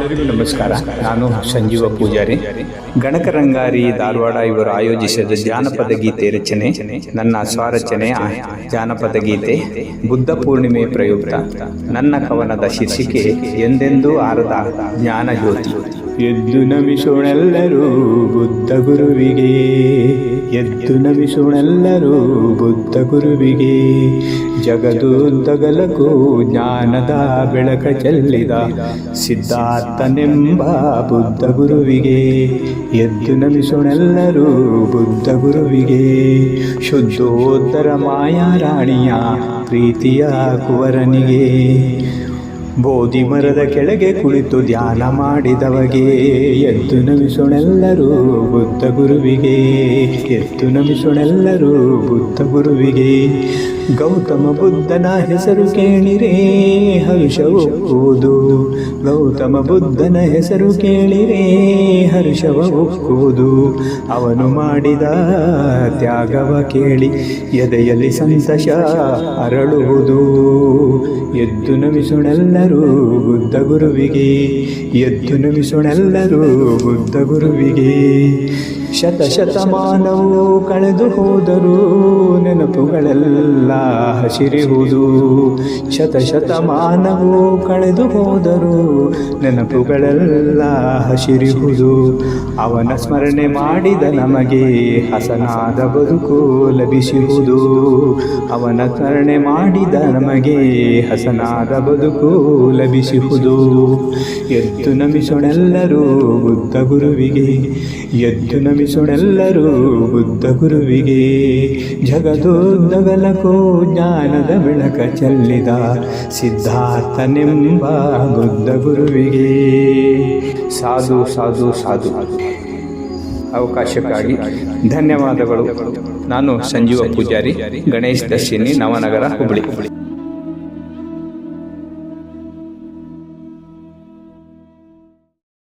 ಎಲ್ಲರಿಗೂ ನಮಸ್ಕಾರ. ನಾನು ಸಂಜೀವ ಪೂಜಾರಿ. ಗಣಕರಂಗಾರಿ ಧಾರವಾಡ ಇವರು ಆಯೋಜಿಸಿದ ಜಾನಪದ ಗೀತೆ ರಚನೆ, ನನ್ನ ಸ್ವರಚನೆ ಜಾನಪದ ಗೀತೆ, ಬುದ್ಧ ಪೂರ್ಣಿಮೆ ಪ್ರಯುಕ್ತ. ನನ್ನ ಕವನದ ಶೀರ್ಷಿಕೆ, ಎಂದೆಂದೂ ಆರದ ಜ್ಞಾನ ಜ್ಯೋತಿ. ಎದ್ದು ನಮಿಸೋಣೆಲ್ಲರೂ ಬುದ್ಧ ಗುರುವಿಗೆ. ಎದ್ದು ನಮಿಸೋಣೆಲ್ಲರೂ ಬುದ್ಧ ಗುರುವಿಗೆ. ಜಗದುದ್ದಗಲಕ್ಕೂ ಜ್ಞಾನದ ಬೆಳಕ ಚೆಲ್ಲಿದ ಸಿದ್ಧಾರ್ಥನೆಂಬ ಬುದ್ಧ ಗುರುವಿಗೆ. ಎದ್ದು ನಮಿಸೋಣೆಲ್ಲರೂ ಬುದ್ಧ ಗುರುವಿಗೆ. ಶುದ್ಧೋತ್ತರ ಮಾಯಾರಾಣಿಯ ಪ್ರೀತಿಯ ಕುವರನಿಗೆ. ಬೋಧಿ ಮರದ ಕೆಳಗೆ ಕುಳಿತು ಧ್ಯಾನ ಮಾಡಿದವಗೆ ಎದ್ದು ನಮಿಸೋಣೆಲ್ಲರೂ ಬುದ್ಧ ಗುರುವಿಗೆ ಎದ್ದು ನಮಿಸೋಣೆಲ್ಲರೂ ಬುದ್ಧ ಗುರುವಿಗೆ. ಗೌತಮ ಬುದ್ಧನ ಹೆಸರು ಕೇಳಿರೇ ಹರ್ಷವೊಕ್ಕುವುದು ಗೌತಮ ಬುದ್ಧನ ಹೆಸರು ಕೇಳಿರೇ, ಹರ್ಷವ ಒಕ್ಕುವುದು ಅವನು ಮಾಡಿದ ತ್ಯಾಗವ ಕೇಳಿ, ಎದೆಯಲ್ಲಿ ಸಂತಸ ಅರಳುವುದು. ಎದ್ದು ನಮಿಸೋಣೆಲ್ಲರೂ ಬುದ್ಧ ಗುರುವಿಗೆ ಎದ್ದು ನಮಿಸೋಣೆಲ್ಲರೂ ಬುದ್ಧ ಗುರುವಿಗೆ. ಶತ ಶತಮಾನವು ಕಳೆದು ಹೋದರೂ ನೆನಪುಗಳೆಲ್ಲ ಹಸಿರಿಹುದು ಶತಶತಮಾನವು ಕಳೆದು ಹೋದರೂ ನೆನಪುಗಳೆಲ್ಲ ಹಸಿರಿಹುದು ಅವನ ಸ್ಮರಣೆ ಮಾಡಿದ ನಮಗೆ ಹಸನಾದ ಬದುಕು ಲಭಿಸುವುದು ಅವನ ಸ್ಮರಣೆ ಮಾಡಿದ ನಮಗೆ ಹಸನಾದ ಬದುಕು ಲಭಿಸುವುದು ಎದ್ದು ನಮಿಸೋಣೆಲ್ಲರೂ ಬುದ್ಧ ಗುರುವಿಗೆ, ಎದ್ದು ನಮಿಸೋಣೆಲ್ಲರೂ ಬುದ್ಧ ಗುರುವಿಗೆ ಜಗದೋದ್ದಗಲಕೋ ಜ್ಞಾನದ ಬೆಳಕ ಚೆಲ್ಲಿದ ಸಿದ್ಧಾರ್ಥನೆಂಬ ಬುದ್ಧ ಗುರುವಿಗೆ. ಸಾಧು ಸಾಧು ಸಾಧು. ಅವಕಾಶಕ್ಕಾಗಿ ಧನ್ಯವಾದಗಳು. ನಾನು ಸಂಜೀವ ಪೂಜಾರಿ, ಗಣೇಶ್ ದರ್ಶಿನಿ, ನವನಗರ ಹುಬ್ಬಳ್ಳಿ